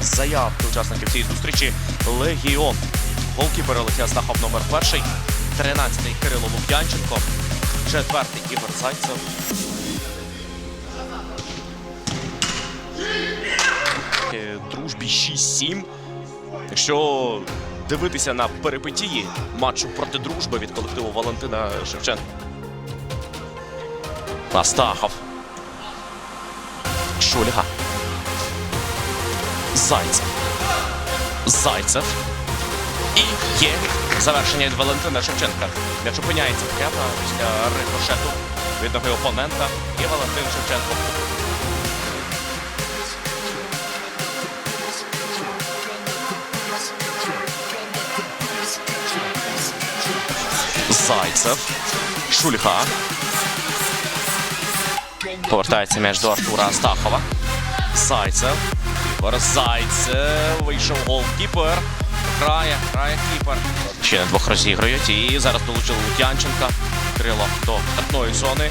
заявки учасників цієї зустрічі. Легіон. Голкіпер Олексій Астахов номер перший. 13-й Кирило Лук'янченко. Четвертий Ігор Зайцев. Е, Дружбі 6-7. Якщо дивитися на перипетії матчу проти дружби від колективу Валентина Шевченка. Астахов. Шульга. Зайцев. Зайцев. І є завершення від Валентина Шевченка. М'яч опиняється в кепа після рикошету від ноги опонента. І Валентин Шевченко. Зайцев. Шульга. Повертається м'яч до Артура Астахова. Зайцев. Зайцев. Вийшов голкіпер. Грає, грає кіпер. Ще двох розіграють. І зараз долучили Лук'янченка. Крило до штрафної зони.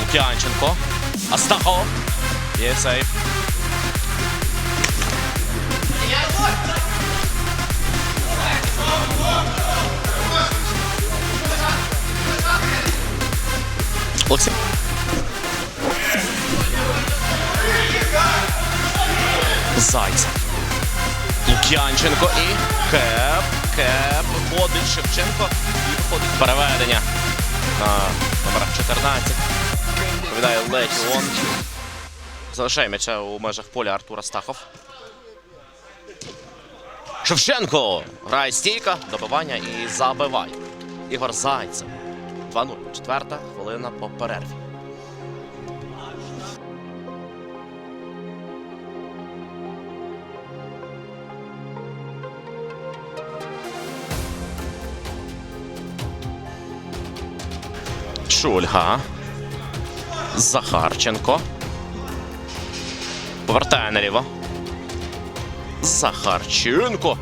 Лук'янченко. Астахов. Є сейф. Олексій. Зайцев. Лук'янченко і Кеп. Кеп. Виходить Шевченко. І виходить переведення на номер 14. Відповідає Легіон. Залишає м'яча у межах поля Артура Стахов. Шевченко грає стійка, добивання і забиває. Ігор Зайцев. 2-0. Четверта хвилина по перерві. Шульга. Захарченко. Повертає наліво. Захарченко.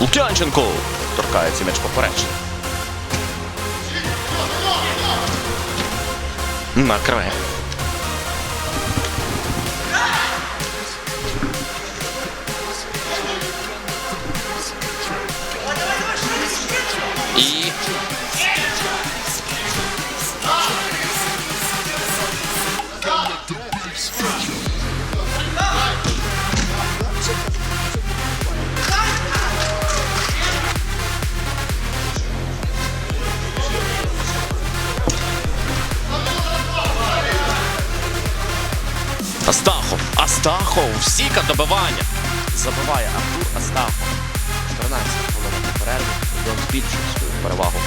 Лук'янченко. Торкається м'яч поперечний. Накриває. І Астахов. Астахов. Стійка добивання. Забиває Артур Астахов. 14 хвилин на Легіон збільшує свою перевагу.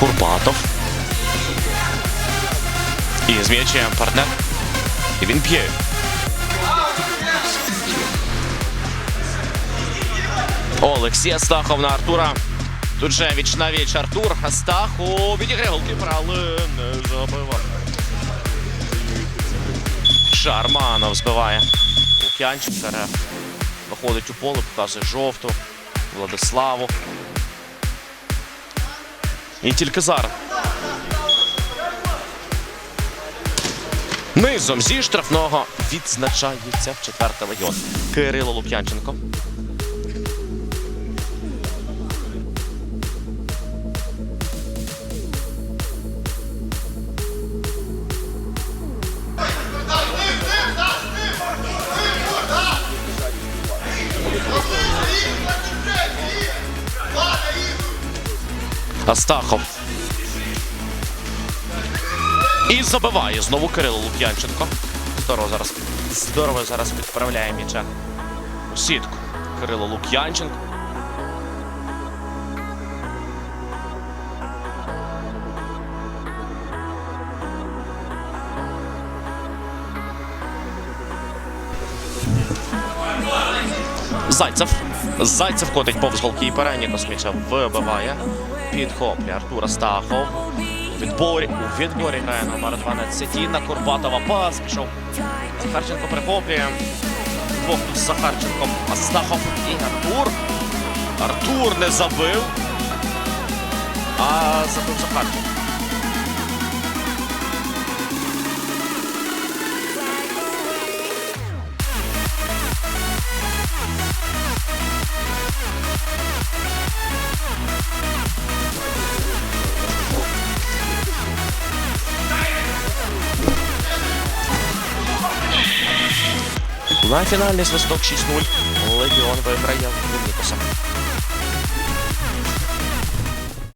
Курбатов. І з партнер. І він п'є. Олексій Астахов на Артура. Тут же віч на віч Артур Астахов відіграє але не забиває. Шарманов збиває. Лук'янчик бере. Виходить у поле, показує жовту. Владиславу. І тільки зараз. Низом зі штрафного відзначається в четвертий легіон. Кирило Лук'янченко. Астахов. І забиває знову Кирило Лук'янченко. Здорово зараз. Здорово зараз відправляє м'яча у сітку. Кирило Лук'янченко. Зайцев. Зайцев котить повз голкіпера, Нікос м'яча вибиває. Підхоплює Артура Стахов. У відборі, у відборі грає номер 12 Інна Курбатова. Пас пішов. Захарченко перехоплює. Двох тут з Захарченком. Астахов і Артур. Артур не забив. А забив Захарченко. На фінальний свисток 6-0. Легіон виграє в Віннікуса.